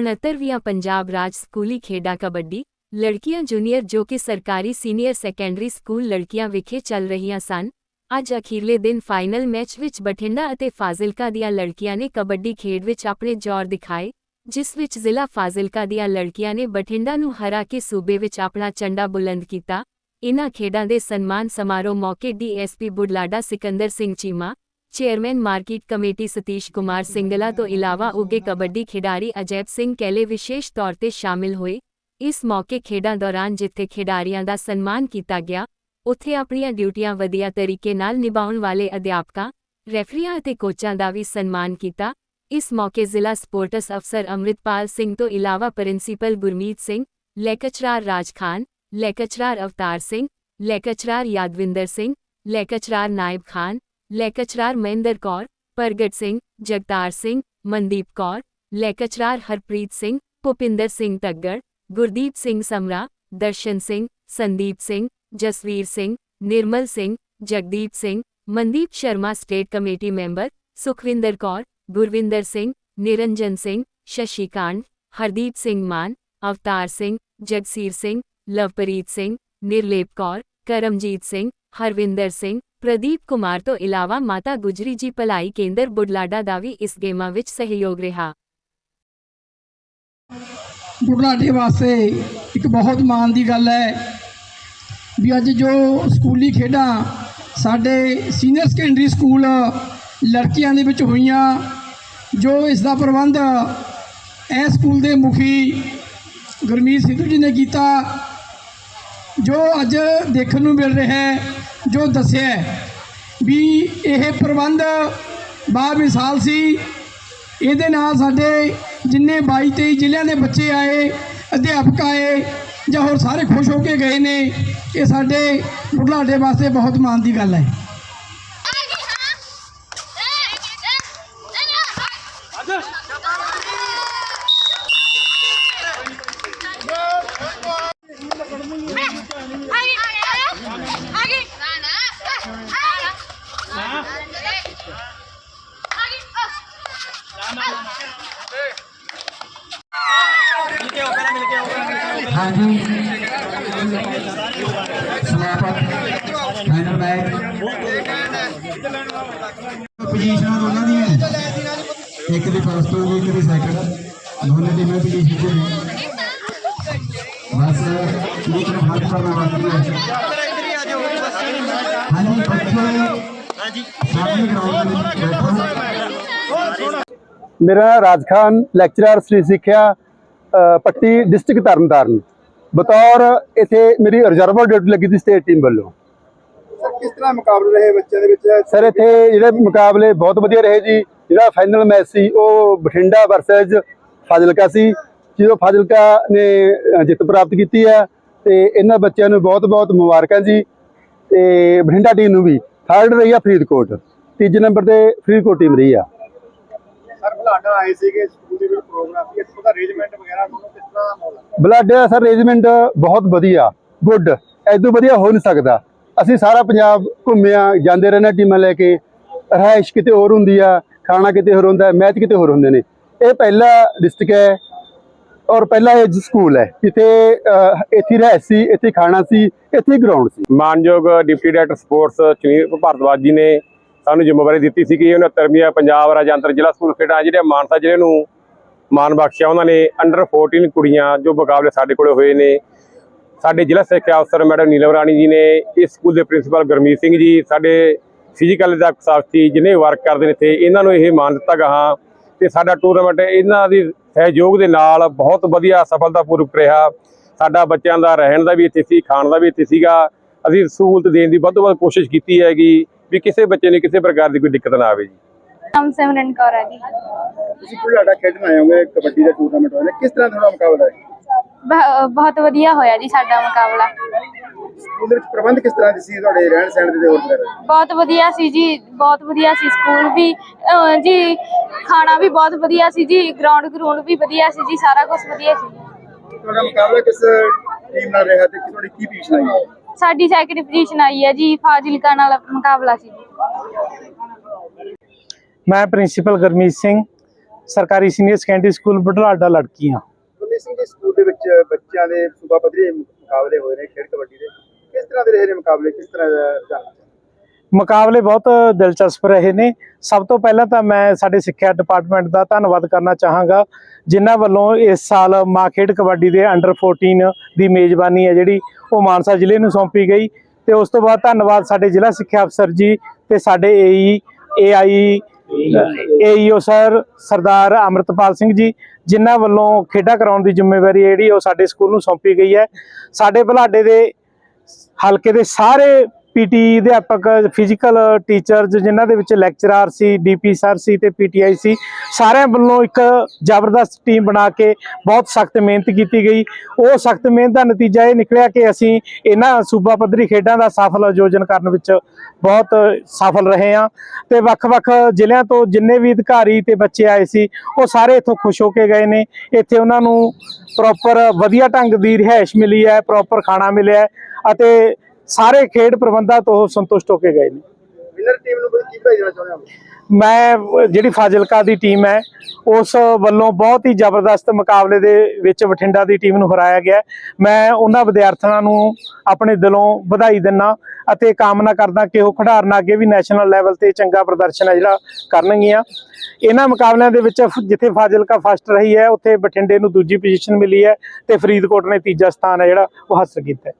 69ਵੀਂ ਪੰਜਾਬ ਰਾਜ ਸਕੂਲੀ ਖੇਡਾਂ ਕਬੱਡੀ, ਲੜਕੀਆਂ ਜੂਨੀਅਰ ਜੋ ਕਿ ਸਰਕਾਰੀ ਸੀਨੀਅਰ ਸੈਕੰਡਰੀ ਸਕੂਲ ਲੜਕੀਆਂ ਵਿਖੇ ਚੱਲ ਰਹੀਆਂ ਸਨ, ਅੱਜ ਅਖੀਰਲੇ ਦਿਨ ਫਾਈਨਲ ਮੈਚ ਵਿੱਚ ਬਠਿੰਡਾ ਅਤੇ ਫਾਜ਼ਿਲਕਾ ਦੀਆਂ ਲੜਕੀਆਂ ਨੇ ਕਬੱਡੀ ਖੇਡ ਵਿੱਚ ਆਪਣੇ ਜ਼ੋਰ ਦਿਖਾਏ, ਜਿਸ ਵਿੱਚ ਜ਼ਿਲ੍ਹਾ ਫਾਜ਼ਿਲਕਾ ਦੀਆਂ ਲੜਕੀਆਂ ਨੇ ਬਠਿੰਡਾ ਨੂੰ ਹਰਾ ਕੇ ਸੂਬੇ ਵਿੱਚ ਆਪਣਾ ਝੰਡਾ ਬੁਲੰਦ ਕੀਤਾ, ਇਨ੍ਹਾਂ ਖੇਡਾਂ ਦੇ ਸਨਮਾਨ ਸਮਾਰੋਹ ਮੌਕੇ DSP Budhlada Sikandar Singh Cheema chairman market committee Satish Kumar Singla ਤੋਂ ਇਲਾਵਾ ਉੱਗੇ ਕਬੱਡੀ ਖਿਡਾਰੀ ਅਜੈਬ ਸਿੰਘ ਕੈਲੇ ਵਿਸ਼ੇਸ਼ ਤੌਰ ਤੇ ਸ਼ਾਮਿਲ ਹੋਏ ਇਸ ਮੌਕੇ ਖੇਡਾਂ ਦੌਰਾਨ ਜਿੱਥੇ ਖਿਡਾਰੀਆਂ ਦਾ ਸਨਮਾਨ ਕੀਤਾ ਗਿਆ ਉੱਥੇ ਆਪਣੀਆਂ ਡਿਊਟੀਆਂ ਵਧੀਆ ਤਰੀਕੇ ਨਾਲ ਨਿਭਾਉਣ ਵਾਲੇ ਅਧਿਆਪਕਾਂ ਰੈਫਰੀਆਂ ਅਤੇ ਕੋਚਾਂ ਦਾ ਵੀ ਸਨਮਾਨ ਕੀਤਾ ਇਸ ਮੌਕੇ ਜ਼ਿਲ੍ਹਾ ਸਪੋਰਟਸ ਅਫਸਰ ਅੰਮ੍ਰਿਤਪਾਲ ਸਿੰਘ ਤੋਂ ਇਲਾਵਾ principal Gurmeet Singh lecturer Raj Khan lecturer Avtar Singh lecturer Yadvinder Singh lecturer Naib Khan lecturer Mahinder Kaur Pargat Singh Jagtar Singh Mandeep Kaur lecturer Harpreet Singh Bhupinder Singh Taggar Gurdeep Singh Samra Darshan Singh Sandeep Singh Jasvir Singh Nirmal Singh Jagdeep Singh Mandeep Sharma state committee member Sukhwinder Kaur Gurwinder Singh Niranjan Singh Shashikant Hardeep Singh Mann Avtar Singh Jagsir Singh Lovepreet Singh Nirlep Kaur Karamjit Singh Harvinder Singh Pardeep Kumar ਤੋਂ ਇਲਾਵਾ ਮਾਤਾ ਗੁਜਰੀ ਜੀ ਭਲਾਈ ਕੇਂਦਰ ਬੁਢਲਾਡਾ ਦਾ ਵੀ ਇਸ ਗੇਮਾਂ ਵਿੱਚ ਸਹਿਯੋਗ ਰਿਹਾ। ਬੁਢਲਾਡੇ ਵਾਸਤੇ ਇੱਕ ਬਹੁਤ ਮਾਣ ਦੀ ਗੱਲ ਹੈ ਵੀ ਅੱਜ ਜੋ ਸਕੂਲੀ ਖੇਡਾਂ ਸਾਡੇ ਸੀਨੀਅਰ ਸੈਕੰਡਰੀ ਸਕੂਲ ਲੜਕੀਆਂ ਦੇ ਵਿੱਚ ਹੋਈਆਂ, ਜੋ ਇਸ ਦਾ ਪ੍ਰਬੰਧ ਇਹ ਸਕੂਲ ਦੇ ਮੁਖੀ ਗੁਰਮੀਤ ਸਿੱਧੂ ਜੀ ਨੇ ਕੀਤਾ, ਜੋ ਅੱਜ ਦੇਖਣ ਨੂੰ ਮਿਲ ਰਿਹਾ ਹੈ ਜੋ ਦੱਸਿਆ ਵੀ ਇਹ ਪ੍ਰਬੰਧ ਬਾ ਮਿਸਾਲ ਸੀ। ਇਹਦੇ ਨਾਲ ਸਾਡੇ ਜਿੰਨੇ 22 23 ਜ਼ਿਲ੍ਹਿਆਂ ਦੇ ਬੱਚੇ ਆਏ, ਅਧਿਆਪਕ ਆਏ ਜਾਂ ਹੋਰ ਸਾਰੇ ਖੁਸ਼ ਹੋ ਕੇ ਗਏ ਨੇ, ਇਹ ਸਾਡੇ ਬੁਢਲਾਡੇ ਵਾਸਤੇ ਬਹੁਤ ਮਾਣ ਦੀ ਗੱਲ ਹੈ। ਹਾਂਜੀ। ਸਮਾਪਤ। ਫਾਈਨਲ ਮੈਚ ਪੋਜੀਸ਼ਨਾਂ ਦੋਨਾਂ ਦੀਆਂ ਇੱਕ ਦੀ ਫਸਟ ਹੋ ਗਈ ਇੱਕ ਦੀ ਸੈਕੰਡ ਦੋਨੇ ਟੀਮਾਂ ਪੋਜੀਸ਼ਨ ਤੇ ਨੇ। ਬਸ ਇਹ ਤਾਂ ਹੱਥ ਕਰਨਾ ਬਾਕੀ ਹੈ। ਹਾਂਜੀ ਬੱਚੇ। ਹਾਂਜੀ। ਸਾਹਮਣੇ ਗਰਾਊਂਡ ਦੇ ਵਿੱਚ ਬੈਠੋ। ਮੇਰਾ ਰਾਜ ਖਾਨ ਲੈਕਚਰਰ ਸ੍ਰੀ ਸਿੱਖਿਆ ਪੱਟੀ ਡਿਸਟ੍ਰਿਕਟ ਤਰਨਤਾਰਨ। ਬਤੌਰ ਇਥੇ ਮੇਰੀ ਰਿਜ਼ਰਵਰ ਡਿਊਟੀ ਲੱਗੀ ਸੀ ਸਟੇਟ ਟੀਮ ਵੱਲੋਂ। ਕਿਸ ਤਰ੍ਹਾਂ ਮੁਕਾਬਲੇ ਰਹੇ ਬੱਚਿਆਂ ਦੇ ਵਿੱਚ? ਸਰ ਇਥੇ ਜਿਹੜੇ ਮੁਕਾਬਲੇ ਬਹੁਤ ਵਧੀਆ ਰਹੇ ਜੀ। ਜਿਹੜਾ ਫਾਈਨਲ ਮੈਚ ਸੀ ਉਹ ਬਠਿੰਡਾ ਵਰਸਸ ਫਾਜ਼ਿਲਕਾ ਸੀ। ਜਿਹਦੇ ਫਾਜ਼ਿਲਕਾ ਨੇ ਜਿੱਤ ਪ੍ਰਾਪਤ ਕੀਤੀ ਹੈ ਤੇ ਇਹਨਾਂ ਬੱਚਿਆਂ ਨੂੰ ਬਹੁਤ-ਬਹੁਤ ਮੁਬਾਰਕਾਂ ਜੀ। ਤੇ ਬਠਿੰਡਾ ਟੀਮ ਨੂੰ ਵੀ। ਥਰਡ ਰਹੀ ਆ ਫਰੀਦਕੋਟ। ਤੀਜੇ ਨੰਬਰ ਤੇ ਫਰੀਦਕੋਟ ਟੀਮ ਰਹੀ ਆ। ਸਰ ਬੁਲਾਣਾ ਸਰ ਅਰੇਂਜਮੈਂਟ ਬਹੁਤ ਵਧੀਆ ਗੁੱਡ ਐਦੋਂ ਵਧੀਆ ਹੋ ਨਹੀਂ ਸਕਦਾ। ਅਸੀਂ ਸਾਰਾ ਪੰਜਾਬ ਘੁੰਮਿਆ ਜਾਂਦੇ ਰਹਿਣਾ ਟੀਮਾਂ ਲੈ ਕੇ। ਰਹਿائش ਕਿਤੇ ਹੋਰ ਹੁੰਦੀ ਆ ਖਾਣਾ ਕਿਤੇ ਹੋਰ ਹੁੰਦਾ ਮੈਚ ਕਿਤੇ ਹੋਰ ਹੁੰਦੇ ਨੇ। ਇਹ ਪਹਿਲਾ ਡਿਸਟ੍ਰਿਕਟ ਹੈ ਔਰ ਪਹਿਲਾ ਇਹ ਸਕੂਲ ਹੈ। ਜਿੱਥੇ ਇੱਥੇ ਰਹਿਸ ਸੀ ਇੱਥੇ ਖਾਣਾ ਸੀ ਇੱਥੇ ਗਰਾਊਂਡ ਸੀ। ਮਾਨਯੋਗ deputy director sports Chunir Bhardwaj ਨੇ ਸਾਨੂੰ ਜ਼ਿੰਮੇਵਾਰੀ ਦਿੱਤੀ ਸੀ ਕਿ 69ਵੀਂ ਪੰਜਾਬ ਰਾਜ ਅੰਤਰ ਜ਼ਿਲ੍ਹਾ ਸਕੂਲ ਖੇਡਾਂ ਜਿਹੜੇ ਮਾਨਸਾ ਜ਼ਿਲ੍ਹੇ ਨੂੰ ਮਾਨ ਬਖਸ਼ਿਆ, ਉਹਨਾਂ ਨੇ ਅੰਡਰ 14 ਕੁੜੀਆਂ ਜੋ ਮੁਕਾਬਲੇ ਸਾਡੇ ਕੋਲੇ ਹੋਏ ਨੇ। ਸਾਡੇ ਜ਼ਿਲ੍ਹਾ ਸਿੱਖਿਆ ਅਫਸਰ ਮੈਡਮ ਨੀਲਮ ਰਾਣੀ ਜੀ ਨੇ, ਇਸ ਸਕੂਲ ਦੇ ਪ੍ਰਿੰਸੀਪਲ ਗੁਰਮੀਤ ਸਿੰਘ ਜੀ, ਸਾਡੇ ਫਿਜ਼ੀਕਲ ਦਾ ਸਾਥੀ ਜਿਹਨੇ ਵਰਕ ਕਰਦੇ ਨੇ ਇੱਥੇ, ਇਹਨਾਂ ਨੂੰ ਇਹ ਮਾਨ ਦਿੱਤਾ ਗਾਹਾਂ ਤੇ ਸਾਡਾ ਟੂਰਨਾਮੈਂਟ ਇਹਨਾਂ ਦੀ ਸਹਿਯੋਗ ਦੇ ਨਾਲ ਬਹੁਤ ਵਧੀਆ ਸਫਲਤਾਪੂਰਵਕ ਰਿਹਾ। ਸਾਡਾ ਬੱਚਿਆਂ ਦਾ ਰਹਿਣ ਦਾ ਵੀ ਇੱਥੇ ਸੀ, ਖਾਣ ਦਾ ਵੀ ਇੱਥੇ ਸੀਗਾ। ਅਸੀਂ ਸਹੂਲਤ ਦੇਣ ਦੀ ਵੱਧ ਤੋਂ ਵੱਧ ਕੋਸ਼ਿਸ਼ ਕੀਤੀ ਹੈਗੀ। ਵੀ ਕਿਸੇ ਬੱਚੇ ਨੂੰ ਕਿਸੇ ਪ੍ਰਕਾਰ ਦੀ ਕੋਈ ਦਿੱਕਤ ਨਾ ਆਵੇ ਜੀ। ਨਾਮ ਸਿਮਰਨ ਕੌਰ ਹੈ ਜੀ ਤੁਸੀਂ ਬੁਲਾਡਾ ਖੇਡਣ ਆਏ ਹੋਗੇ ਕਬੱਡੀ ਦਾ ਟੂਰਨਾਮੈਂਟ ਹੋਇਆ ਕਿਸ ਤਰ੍ਹਾਂ ਤੁਹਾਡਾ ਮੁਕਾਬਲਾ ਹੈ? ਬਹੁਤ ਵਧੀਆ ਹੋਇਆ ਜੀ ਸਾਡਾ ਮੁਕਾਬਲਾ। ਸਕੂਲ ਦੇ ਵਿੱਚ ਪ੍ਰਬੰਧ ਕਿਸ ਤਰ੍ਹਾਂ ਦੀ ਸੀ ਤੁਹਾਡੇ ਰਹਿਣ ਸਹਿਣ ਦੇ ਹੋਰ ਵਗੈਰਾ? ਬਹੁਤ ਵਧੀਆ ਸੀ ਜੀ ਬਹੁਤ ਵਧੀਆ ਸੀ ਸਕੂਲ ਵੀ। ਜੀ ਖਾਣਾ ਵੀ ਬਹੁਤ ਵਧੀਆ ਸੀ ਜੀ ਗਰਾਊਂਡ ਗਰਾਊਂਡ ਵੀ ਵਧੀਆ ਸੀ ਜੀ ਸਾਰਾ ਕੁਝ ਵਧੀਆ ਸੀ। ਤੁਹਾਡਾ ਮੁਕਾਬਲਾ ਕਿਸ ਟੀਮ ਨਾਲ ਰਿਹਾ ਤੇ ਤੁਹਾਡੀ ਕੀ ਆਈ ਹੈ? ਸਾਡੀ ਸੈਕੰਡ ਪੋਜੀਸ਼ਨ ਆਈ ਹੈ ਜੀ ਫਾਜ਼ਿਲਕਾ ਨਾਲ ਮੁਕਾਬਲਾ ਸੀ ਜੀ। ਮੈਂ ਪ੍ਰਿੰਸੀਪਲ ਗੁਰਮੀਤ ਸਿੰਘ ਸਰਕਾਰੀ ਸੀਨੀਅਰ ਸੈਕੰਡਰੀ ਸਕੂਲ ਬਢਲਾਡਾ ਲੜਕੀਆਂ ਗੁਰਮੀਤ ਸਿੰਘ ਜੀ ਸਕੂਲ ਦੇ ਵਿੱਚ ਬੱਚਿਆਂ ਦੇ ਸੂਬਾ ਪੱਧਰੀ ਮੁਕਾਬਲੇ ਹੋਏ ਨੇ ਖੇਡ ਕਬੱਡੀ ਦੇ। ਕਿਸ ਤਰ੍ਹਾਂ ਦੇ ਰਹੇ ਨੇ ਮੁਕਾਬਲੇ? ਕਿਸ ਤਰ੍ਹਾਂ ਦਾ ਮੁਕਾਬਲੇ ਬਹੁਤ ਦਿਲਚਸਪ ਰਹੇ ਨੇ। ਸਭ ਤੋਂ ਪਹਿਲਾਂ ਤਾਂ ਮੈਂ ਸਾਡੇ ਸਿੱਖਿਆ ਡਿਪਾਰਟਮੈਂਟ ਦਾ ਧੰਨਵਾਦ ਕਰਨਾ ਚਾਹਾਂਗਾ, ਜਿਨ੍ਹਾਂ ਵੱਲੋਂ ਇਸ ਸਾਲ ਮਾਂ ਖੇਡ ਕਬੱਡੀ ਦੇ ਅੰਡਰ 14 ਦੀ ਮੇਜ਼ਬਾਨੀ ਹੈ ਜਿਹੜੀ, ਉਹ ਮਾਨਸਾ ਜ਼ਿਲ੍ਹੇ ਨੂੰ ਸੌਂਪੀ ਗਈ। ਤੇ ਉਸ ਤੋਂ ਬਾਅਦ ਧੰਨਵਾਦ ਸਾਡੇ ਜ਼ਿਲ੍ਹਾ ਸਿੱਖਿਆ ਅਫਸਰ ਜੀ ਤੇ ਸਾਡੇ A E A I A E O sir ਸਰਦਾਰ ਅਮਰਤਪਾਲ ਸਿੰਘ ਜੀ, ਜਿਨ੍ਹਾਂ ਵੱਲੋਂ ਖੇਡਾਂ ਕਰਾਉਣ ਦੀ ਜ਼ਿੰਮੇਵਾਰੀ ਹੈ ਜਿਹੜੀ ਉਹ ਸਾਡੇ ਸਕੂਲ ਨੂੰ ਸੌਂਪੀ ਗਈ ਹੈ। ਸਾਡੇ ਬਲਾਡੇ ਦੇ ਹਲਕੇ ਦੇ ਸਾਰੇ ਪੀਟੀ ਅਧਿਆਪਕ ਫਿਜ਼ੀਕਲ ਟੀਚਰਸ ਜਿਨ੍ਹਾਂ ਦੇ ਵਿੱਚ ਲੈਕਚਰਰ ਸੀ ਡੀਪੀ ਸਰ ਸੀ ਤੇ ਪੀਟੀਆਈ ਸੀ, ਸਾਰਿਆਂ ਵੱਲੋਂ ਇੱਕ ਜ਼ਬਰਦਸਤ ਟੀਮ ਬਣਾ ਕੇ ਬਹੁਤ ਸਖਤ ਮਿਹਨਤ ਕੀਤੀ ਗਈ। ਉਹ ਸਖਤ ਮਿਹਨਤ ਦਾ ਨਤੀਜਾ ਇਹ ਨਿਕਲਿਆ ਕਿ ਅਸੀਂ ਇਹਨਾਂ ਸੂਬਾ ਪੱਧਰੀ ਖੇਡਾਂ ਦਾ ਸਫਲ ਆਯੋਜਨ ਕਰਨ ਵਿੱਚ ਬਹੁਤ ਸਫਲ ਰਹੇ ਹਾਂ ਤੇ ਵੱਖ-ਵੱਖ ਜ਼ਿਲ੍ਹਿਆਂ ਤੋਂ ਜਿੰਨੇ ਵੀ ਅਧਿਕਾਰੀ ਤੇ ਬੱਚੇ ਆਏ ਸੀ, ਉਹ ਸਾਰੇ ਇੱਥੋਂ ਖੁਸ਼ ਹੋ ਕੇ ਗਏ ਨੇ। ਇੱਥੇ ਉਹਨਾਂ ਨੂੰ ਪ੍ਰੋਪਰ ਵਧੀਆ ਢੰਗ ਦੀ ਰਿਹਾਇਸ਼ ਮਿਲੀ ਹੈ ਪ੍ਰੋਪਰ ਖਾਣਾ ਮਿਲਿਆ ਅਤੇ ਸਾਰੇ ਖੇਡ ਪ੍ਰਬੰਧਾਂ ਤੋਂ ਸੰਤੁਸ਼ਟ ਹੋ ਕੇ ਗਏ ਨੇ। ਵਿਨਰ ਟੀਮ ਨੂੰ ਕੀ ਭੇਜਣਾ ਚਾਹੁੰਦੇ ਹੋ? ਮੈਂ ਜਿਹੜੀ ਫਾਜ਼ਿਲਕਾ ਦੀ ਟੀਮ ਹੈ ਉਸ ਵੱਲੋਂ ਬਹੁਤ ਹੀ ਜ਼ਬਰਦਸਤ ਮੁਕਾਬਲੇ ਦੇ ਵਿੱਚ ਬਠਿੰਡਾ ਦੀ ਟੀਮ ਨੂੰ ਹਰਾਇਆ ਗਿਆ। ਮੈਂ ਉਹਨਾਂ ਵਿਦਿਆਰਥੀਆਂ ਨੂੰ ਆਪਣੇ ਦਿਲੋਂ ਵਧਾਈ ਦਿੰਦਾ ਅਤੇ ਕਾਮਨਾ ਕਰਦਾ ਕਿ ਉਹ ਖਿਡਾਰਨ ਅੱਗੇ ਵੀ ਨੈਸ਼ਨਲ ਲੈਵਲ ਤੇ ਚੰਗਾ ਪ੍ਰਦਰਸ਼ਨ ਹੈ ਜਿਹੜਾ ਕਰਨਗੀਆਂ। ਇਹਨਾਂ ਮੁਕਾਬਲਿਆਂ ਦੇ ਵਿੱਚ ਜਿੱਥੇ ਫਾਜ਼ਿਲਕਾ ਫਸਟ ਰਹੀ ਹੈ ਉੱਥੇ ਬਠਿੰਡੇ ਨੂੰ ਦੂਜੀ ਪੋਜੀਸ਼ਨ ਮਿਲੀ ਹੈ ਤੇ ਫਰੀਦਕੋਟ ਨੇ ਤੀਜਾ ਸਥਾਨ ਹੈ ਜਿਹੜਾ ਉਹ ਹਾਸਲ ਕੀਤਾ ਹੈ।